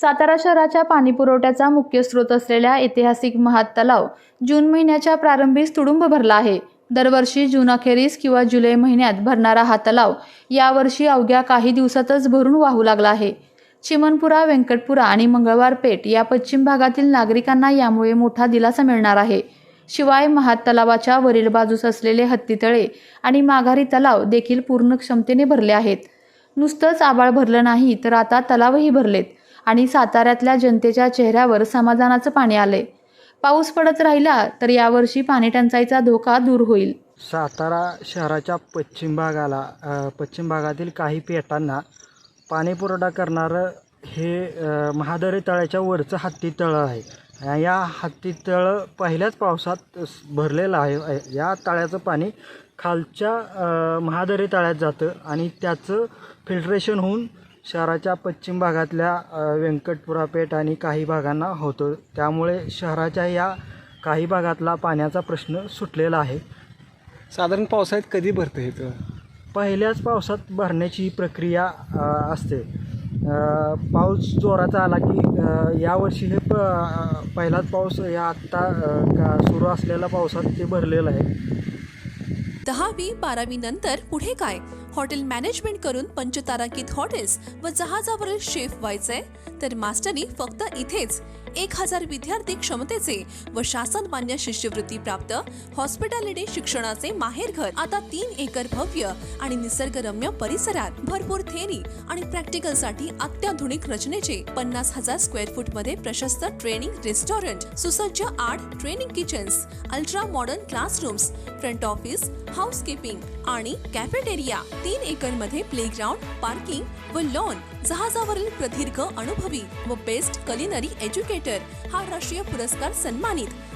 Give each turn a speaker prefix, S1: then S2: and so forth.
S1: सातारा शहराच्या पाणीपुरवठ्याचा मुख्य स्रोत असलेल्या ऐतिहासिक महात तलाव जून महिन्याच्या प्रारंभीस तुडुंब भरला आहे. दरवर्षी जून अखेरीस किंवा जुलै महिन्यात भरणारा हा तलाव यावर्षी अवघ्या काही दिवसातच भरून वाहू लागला आहे. चिमनपुरा व्यंकटपुरा आणि मंगळवार पेठ या पश्चिम भागातील नागरिकांना यामुळे मोठा दिलासा मिळणार आहे. शिवाय महात तलावाच्या वरील बाजूस असलेले हत्तीतळे आणि माघारी तलाव देखील पूर्ण क्षमतेने भरले आहेत. नुसतंच आबाळ भरलं नाही तर आता तलावही भरलेत. आणि साताऱ्यातल्या जनतेच्या चेहऱ्यावर समाधानाचं पाणी आलंय. पाऊस पडत राहिला तर यावर्षी पाणी टंचाईचा धोका दूर होईल.
S2: सातारा शहराच्या पश्चिम भागाला पश्चिम भागातील काही पेटांना पाणी पुरवठा करणारं हे महादरी तळ्याच्या वरचं हत्ती तळं आहे. या हत्ती तळं पहिल्याच पावसात भरलेलं आहे. या तळ्याचं पाणी खालच्या महादरी तळ्यात जातं आणि त्याचं फिल्ट्रेशन होऊन शहराच्या पश्चिम भागातल्या व्यंकटपुरा पेठ आणि काही भागांना होतं. त्यामुळे शहराच्या या काही भागातला पाण्याचा प्रश्न सुटलेला आहे.
S3: साधारण पावसाळ्यात कधी भरतं हे तळं?
S2: पहिल्याच पावसात भरण्याची ही प्रक्रिया असते. पाऊस जोराचा आला की यावर्षी हे प पहिलाच पाऊस या आत्ता सुरू असलेल्या पावसात ते भरलेलं आहे.
S4: दहावी बारावी नंतर पुढे काय? हॉटेल मॅनेजमेंट करून पंचतारांकित हॉटेल्स व जहाजावरील शेफ व्हायचंय? तर मास्टरी फक्त इथेच. एक हजार विद्यार्थी क्षमतेचे व शासन मान्य शिष्यवृत्ती प्राप्त हॉस्पिटॅलिटी शिक्षणाचे माहेरघर आता तीन एकर भव्य आणि निसर्गरम्य परिसरात भरपूर थेरी आणि प्रॅक्टिकलसाठी अत्याधुनिक रचनेचे पन्नास हजार स्क्वेअर फूटमध्ये प्रशस्त ट्रेनिंग रेस्टॉरंट सुसज्ज आठ training kitchens ultra modern classrooms front office housekeeping आणि कॅफेटेरिया तीन एकरमध्ये प्लेग्राउंड पार्किंग व लॉन जहाजावरील प्रदीर्घ अनुभवी व बेस्ट कलिनरी एज्युकेटर हा राष्ट्रीय पुरस्कार सन्मानित